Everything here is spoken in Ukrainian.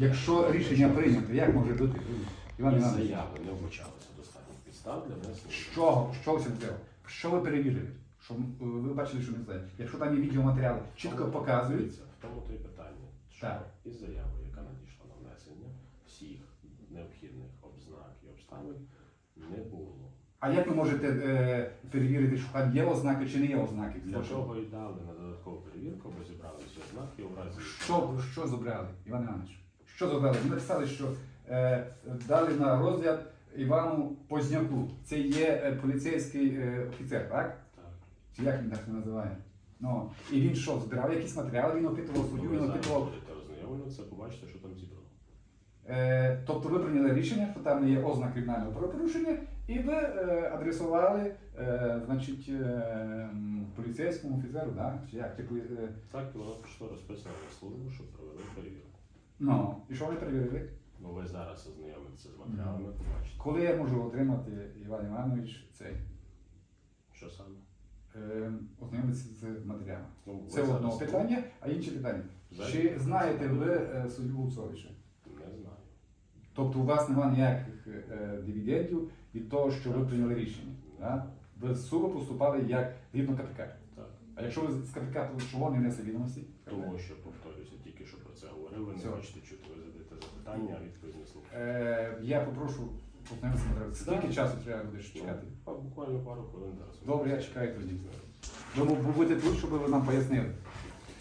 Якщо рішення прийнято, як може бути? Іван Із Іванович, заяви не вбачалося достатньо підстав для внесення. що, що ви взяли? Що ви перевірили? Що, м, ви бачили, що не знаю. Якщо там є відеоматеріали, чітко показують. Дивіться, В тому то і питання, що Так. із заявою, яка надійшла на внесення, всіх необхідних ознак і обставин не було. А як ви можете е, перевірити, що там є ознаки чи не є ознаки? Для чого і дали на додаткову перевірку, бо зібрали всі ознаки у разі. Що, що забрали, Іван Іванович? Що забрали? Ви написали, що е, дали на розгляд Івану Позняку. Це є е, поліцейський е, офіцер, так? Так. Чи як він так це називає? Ну, і він що, збирав якісь матеріали, він опитував суддю, Ви він опитував. будете ознайомлюватися, побачите, що там зібрано. Е, тобто ви прийняли рішення, що там є ознак кримінального правопорушення, і ви е, адресували е, значить, е, м, поліцейському офіцеру, да? чи як? Полі- е, Так, і воно пішло розписано на службу, щоб провели перевірку. Ну, і що вони перевірили? Бо ви зараз ознайомитеся з матеріалами, побачите. Коли я можу отримати, Іван Іванович, цей, Що саме? е, ознайомитися з матеріалами? Ну, ви Це зараз одне питання, а інше питання. Зараз Чи знаєте ви е, суддю Луцовича? Не знаю. Тобто у вас немає ніяких е, дивідендів від того, що ви прийняли рішення. Да? Ви з суду поступали як згідно КПК. Так. А якщо ви з КПК, то чого не внесли відомості? Тому що, повторюся, тільки що про це говорив, ви не Все. хочете чути, ви задаєте запитання, а відповідь не. Е, я попрошу з матеріалом. Скільки часу треба буде чекати? Ну, буквально пару хвилин зараз. Добре, я чекаю тоді. Ви будете тут, щоб ви нам пояснили.